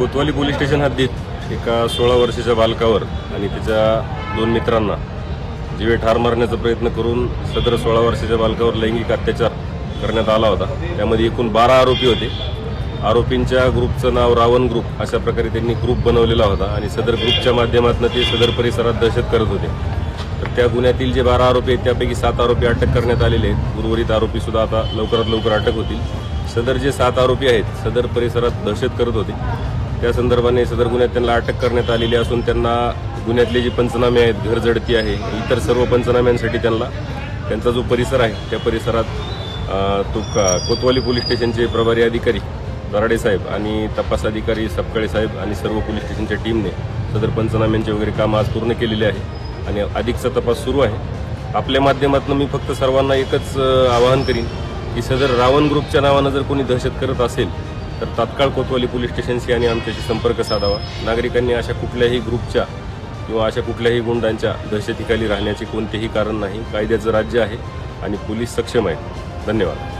कोतवाली police station हद्दीत एका सोळा वर्षाच्या बालकावर आणि तिच्या दोन मित्रांना जीवे ठार मारण्याचा प्रयत्न करून सदर सोळा वर्षाच्या बालकावर लैंगिक अत्याचार करण्यात आला होता. त्यामध्ये एकूण बारा आरोपी होते. आरोपींच्या ग्रुपचं नाव रावण ग्रुप अशा प्रकारे त्यांनी ग्रुप बनवलेला होता आणि सदर ग्रुपच्या माध्यमातून ते सदर परिसरात दहशत करत होते. तर त्या गुन्ह्यातील जे बारा आरोपी आहेत त्यापैकी सात आरोपी अटक करण्यात आलेले आहेत. उर्वरित आरोपी सुद्धा आता लवकरात लवकर अटक होतील. सदर जे सात आरोपी आहेत सदर परिसरात दहशत करत होते. त्या संदर्भाने सदर गुन्ह्यात त्यांना अटक करण्यात आलेली असून त्यांना गुन्ह्यातले जे पंचनामे आहेत घरजडती आहे इतर सर्व पंचनाम्यांसाठी त्यांना त्यांचा जो परिसर आहे त्या परिसरात तो का कोतवाली पोलीस स्टेशनचे प्रभारी अधिकारी दराडे साहेब आणि तपास अधिकारी सपकाळे साहेब आणि सर्व पोलीस स्टेशनच्या टीमने सदर पंचनाम्यांचे वगैरे काम आज पूर्ण केलेले आहे आणि अधिकचा तपास सुरू आहे. आपल्या माध्यमातून मी फक्त सर्वांना एकच आवाहन करीन की सदर रावण ग्रुपच्या नावानं जर कोणी दहशत करत असेल तर तात्काळ कोतवाली पोलीस स्टेशनशी आणि आमच्याशी संपर्क साधावा. नागरिकांनी अशा कुठल्याही ग्रुपच्या किंवा अशा कुठल्याही गुंडांच्या दहशतीखाली राहण्याचे कोणतेही कारण नाही. कायद्याचं राज्य आहे आणि पोलीस सक्षम आहेत. धन्यवाद.